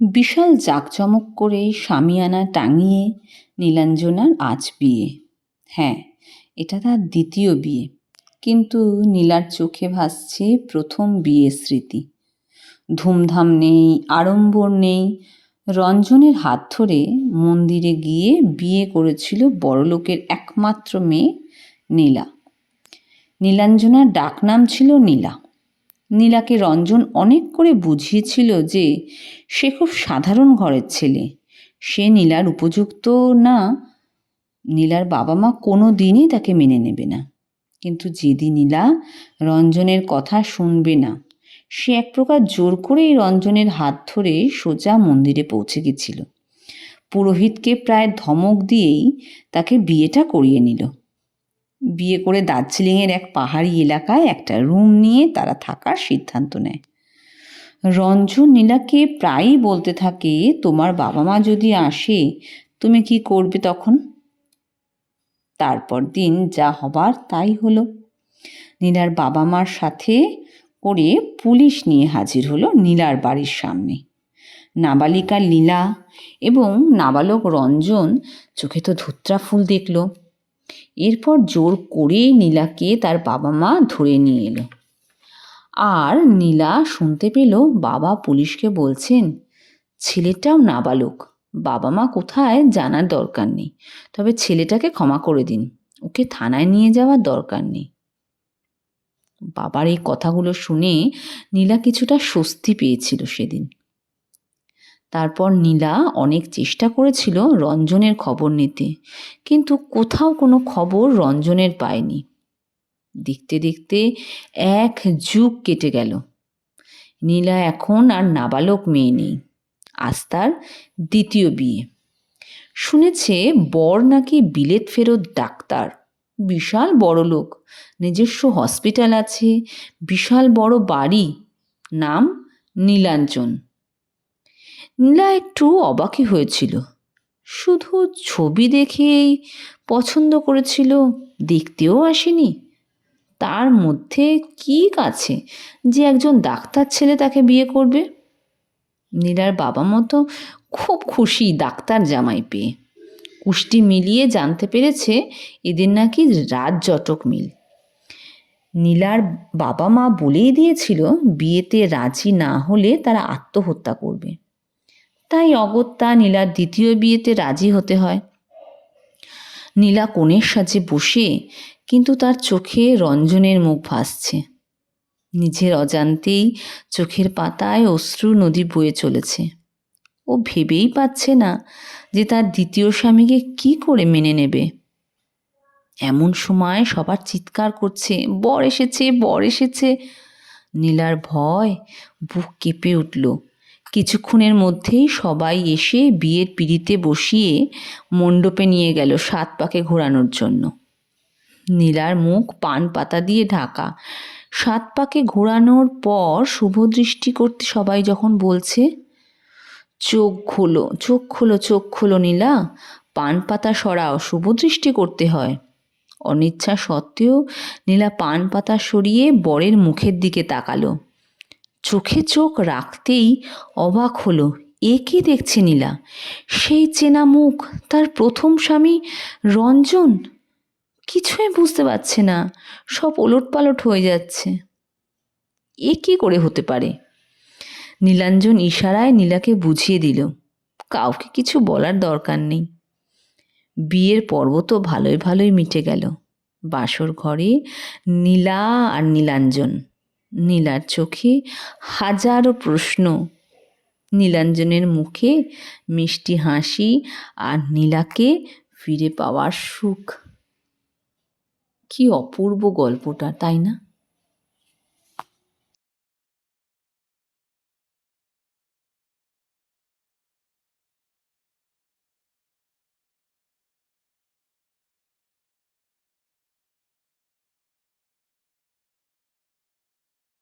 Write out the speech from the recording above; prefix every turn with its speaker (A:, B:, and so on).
A: বিশাল জাঁকজমক করে শামিয়ানা টাঙিয়ে নীলাঞ্জনার আজ বিয়ে। হ্যাঁ এটা তার দ্বিতীয় বিয়ে। কিন্তু নীলার চোখে ভাসছে প্রথম বিয়ের স্মৃতি। ধুমধাম নেই, আড়ম্বর নেই। রঞ্জনের হাত ধরে মন্দিরে গিয়ে বিয়ে করেছিল বড়লোকের একমাত্র মেয়ে নীলা। নীলাঞ্জনার ডাকনাম ছিল নীলা। নীলাকে রঞ্জন অনেক করে বুঝিয়েছিল যে সে খুব সাধারণ ঘরের ছেলে। সে নীলার উপযুক্ত না, নীলার বাবা মা কোনো দিনই তাকে মেনে নেবে না। কিন্তু যেদিন নীলা রঞ্জনের কথা শুনবে না, সে এক প্রকার জোর করেই রঞ্জনের হাত ধরে সোজা মন্দিরে পৌঁছে গেছিল। পুরোহিতকে প্রায় ধমক দিয়েই তাকে বিয়েটা করিয়ে নিল। বিয়ে করে দার্জিলিংয়ের এক পাহাড়ি এলাকায় একটা রুম নিয়ে তারা থাকার সিদ্ধান্ত নেয়। রঞ্জন নীলাকে প্রায়ই বলতে থাকে, তোমার বাবা মা যদি আসে, তুমি কি করবে তখন? তারপর দিন যা হবার তাই হলো। নীলার বাবা মার সাথে করে পুলিশ নিয়ে হাজির হলো নীলার বাড়ির সামনে। নাবালিকা লীলা এবং নাবালক রঞ্জন চোখে তো ধুত্রা ফুল দেখল। এরপর জোর করে নীলাকে তার বাবা মা ধরে নিয়ে এলো। আর নীলা শুনতে পেল বাবা পুলিশকে বলছেন, ছেলেটাও নাবালক, বাবা মা কোথায় জানার দরকার নেই। তবে ছেলেটাকে ক্ষমা করে দিন, ওকে থানায় নিয়ে যাওয়ার দরকার নেই। বাবার এই কথাগুলো শুনে নীলা কিছুটা স্বস্তি পেয়েছিল সেদিন। তারপর নীলা অনেক চেষ্টা করেছিল রঞ্জনের খবর নিতে, কিন্তু কোথাও কোনো খবর রঞ্জনের পায়নি। দেখতে দেখতে এক যুগ কেটে গেল। নীলা এখন আর নাবালক মেয়ে নেই আস্তার দ্বিতীয় বিয়ে। শুনেছে বর নাকি বিলেত ফেরত ডাক্তার। বিশাল বড় লোক, নিজস্ব হসপিটাল আছে, বিশাল বড় বাড়ি, নাম নীলাঞ্জন। নীলা একটু অবাকই হয়েছিল। শুধু ছবি দেখেই পছন্দ করেছিল, দেখতেও আসেনি। তার মধ্যে কি আছে যে একজন ডাক্তার ছেলে তাকে বিয়ে করবে? নীলার বাবা মতো খুব খুশি ডাক্তার জামাই পেয়ে। কুষ্টি মিলিয়ে জানতে পেরেছে এদের নাকি রাত জটক মিল। নীলার বাবা মা বলেই দিয়েছিল, বিয়েতে রাজি না হলে তারা আত্মহত্যা করবে। তাই অগত্যা নীলার দ্বিতীয় বিয়েতে রাজি হতে হয়। নীলা কোণের সাজে বসে, কিন্তু তার চোখে রঞ্জনের মুখ ভাসছে। নিজের অজান্তেই চোখের পাতায় অশ্রু নদী বয়ে চলেছে। ও ভেবেই পাচ্ছে না যে তার দ্বিতীয় স্বামীকে কি করে মেনে নেবে। এমন সময় সবার চিৎকার করছে, বর এসেছে বর এসেছে! নীলার ভয় বুক কেঁপে উঠল। কিছুক্ষণের মধ্যেই সবাই এসে বিয়ের পিড়িতে বসিয়ে মণ্ডপে নিয়ে গেল সাত পাকে ঘোরানোর জন্য। নীলার মুখ পান পাতা দিয়ে ঢাকা। সাত পাকে ঘোরানোর পর শুভদৃষ্টি করতে সবাই যখন বলছে, চোখ খোলো চোখ খোলো চোখ খোলো নীলা, পান পাতা সরাও শুভদৃষ্টি করতে হয়। অনিচ্ছা সত্ত্বেও নীলা পান পাতা সরিয়ে বরের মুখের দিকে তাকালো। চোখে চোখ রাখতেই অবাক হলো। এ কি দেখছে নীলা? সেই চেনা মুখ, তার প্রথম স্বামী রঞ্জন? কিছুই বুঝতে পারছে না। সব ওলট পালট হয়ে যাচ্ছে। এ কি করে হতে পারে? নীলাঞ্জন ইশারায় নীলাকে বুঝিয়ে দিল, কাউকে কিছু বলার দরকার নেই। বিয়ের পর্ব তো ভালোই ভালোই মিটে গেল। বাসর ঘরে নীলা আর নীলাঞ্জন। নীলার চোখে হাজারো প্রশ্ন। নীলাঞ্জনের মুখে মিষ্টি হাসি আর নীলাকে ফিরে পাওয়ার সুখ। কি অপূর্ব গল্পটা, তাই না?